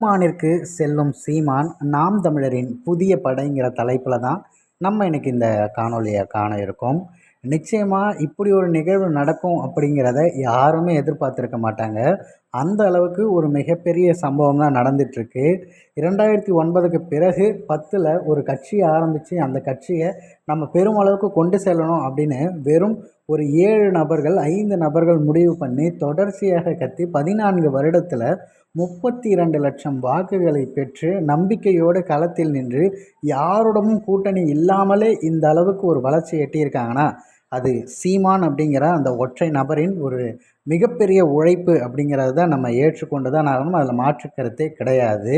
சீமானிற்கு செல்லும் சீமான் நாம் தமிழரின் புதிய படைங்கிற தலைப்பில் தான் நம்ம எனக்கு இந்த காணொளியை காண இருக்கோம். நிச்சயமாக இப்படி ஒரு நிகழ்வு நடக்கும் அப்படிங்கிறத யாருமே எதிர்பார்த்துருக்க மாட்டாங்க. அந்த அளவுக்கு ஒரு மிகப்பெரிய சம்பவம் தான் நடந்துகிட்ருக்கு இரண்டாயிரத்தி ஒன்பதுக்கு பிறகு பத்தில் ஒரு கட்சியை ஆரம்பித்து அந்த கட்சியை நம்ம பெருமளவுக்கு கொண்டு செல்லணும் அப்படின்னு வெறும் ஒரு ஏழு நபர்கள் ஐந்து நபர்கள் முடிவு பண்ணி தொடர்ச்சியாக கத்தி பதினான்கு வருடத்தில் முப்பத்தி இரண்டு லட்சம் வாக்குகளை பெற்று நம்பிக்கையோடு களத்தில் நின்று யாருடமும் கூட்டணி இல்லாமலே இந்த அளவுக்கு ஒரு வளர்ச்சி எட்டியிருக்காங்கன்னா அது சீமான் அப்படிங்கிற அந்த ஒற்றை நபரின் ஒரு மிகப்பெரிய உழைப்பு அப்படிங்கிறது தான் நம்ம ஏற்றுக்கொண்டு தான் ஆகணும். அதில் மாற்று கருத்தே கிடையாது.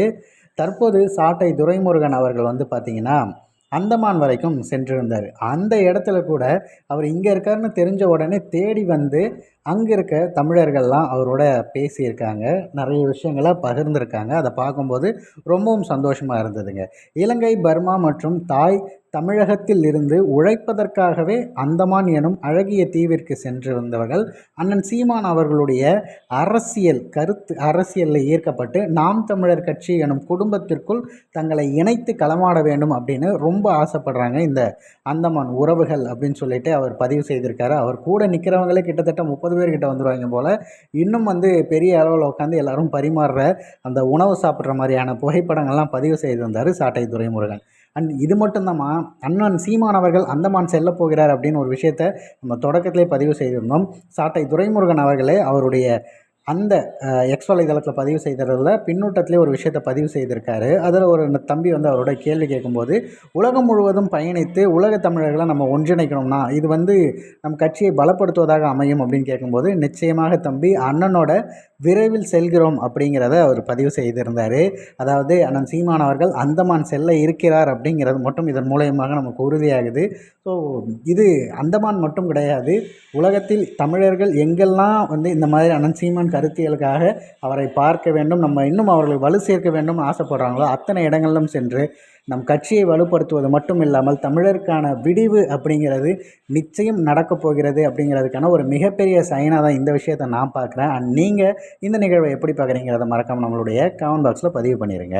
தற்போது சாட்டை துரைமுருகன் அவர்கள் வந்து பார்த்திங்கன்னா அந்தமான் வரைக்கும் சென்றிருந்தார். அந்த இடத்துல கூட அவர் இங்கே இருக்காருன்னு தெரிஞ்ச உடனே தேடி வந்து அங்கே இருக்க தமிழர்கள்லாம் அவரோட பேசியிருக்காங்க நிறைய விஷயங்களை பகிர்ந்திருக்காங்க. அதை பார்க்கும்போது ரொம்பவும் சந்தோஷமாக இருந்ததுங்க. இலங்கை பர்மா மற்றும் தாய் தமிழகத்தில் இருந்து உழைப்பதற்காகவே அந்தமான் எனும் அழகிய தீவிற்கு சென்று வந்தவர்கள் அண்ணன் சீமான் அவர்களுடைய அரசியல் கருத்து அரசியலில் ஈர்க்கப்பட்டு நாம் தமிழர் கட்சி எனும் குடும்பத்திற்குள் தங்களை இணைத்து களமாட வேண்டும் அப்படின்னு ரொம்ப ஆசைப்படுறாங்க இந்த அந்தமான் உறவுகள் அப்படின்னு சொல்லிட்டு அவர் பதிவு செய்திருக்காரு. அவர் கூட நிற்கிறவங்களே கிட்டத்தட்ட முப்பது பேர் பேர்கிட்ட வந்துடுவாங்க போல். இன்னும் வந்து பெரிய அளவில் உட்காந்து எல்லாரும் பரிமாறுற அந்த உணவு சாப்பிட்ற மாதிரியான புகைப்படங்கள்லாம் பதிவு செய்திருந்தார் சாட்டை துரைமுருகன். அண்ட் இது மட்டும்தாம்மா அண்ணன் சீமானவர்கள் அந்தமான் செல்ல போகிறார் அப்படின்னு ஒரு விஷயத்த நம்ம தொடக்கத்திலே பதிவு செய்திருந்தோம். சாட்டை துரைமுருகன் அவர்களே அவருடைய அந்த எக்ஸ் வலைதளத்தில் பதிவு செய்ததில் பின்னூட்டத்திலே ஒரு விஷயத்தை பதிவு செய்திருக்காரு. அதில் ஒரு தம்பி வந்து அவரோட கேள்வி கேட்கும்போது உலகம் முழுவதும் பயணித்து உலக தமிழர்களை நம்ம ஒன்றிணைக்கணும்னா இது வந்து நம் கட்சியை பலப்படுத்துவதாக அமையும் அப்படின்னு கேட்கும்போது நிச்சயமாக தம்பி அண்ணனோட விரைவில் செல்கிறோம் அப்படிங்கிறத அவர் பதிவு செய்திருந்தார். அதாவது அண்ணன் சீமான் அவர்கள் அந்தமான் செல்ல இருக்கிறார் அப்படிங்கிறது மட்டும் இதன் மூலயமாக நமக்கு உறுதியாகுது. ஸோ இது அந்தமான் மட்டும் கிடையாது. உலகத்தில் தமிழர்கள் எங்கெல்லாம் வந்து இந்த மாதிரி அண்ணன் சீமான் கருத்தியலுக்காக அவரை பார்க்க வேண்டும் நம்ம இன்னும் அவர்களை வலு சேர்க்க வேண்டும் ஆசைப்படுறாங்களோ அத்தனை இடங்களிலும் சென்று நம் கட்சியை வலுப்படுத்துவது மட்டும் இல்லாமல் தமிழருக்கான விடிவு அப்படிங்கிறது நிச்சயம் நடக்கப் போகிறது அப்படிங்கிறதுக்கான ஒரு மிகப்பெரிய சைனாக தான் இந்த விஷயத்தை நான் பார்க்குறேன். அண்ட் நீங்கள் இந்த நிகழ்வை எப்படி பார்க்குறீங்கிறத மறக்காமல் நம்மளுடைய கமெண்ட் பாக்ஸில் பதிவு பண்ணிடுங்க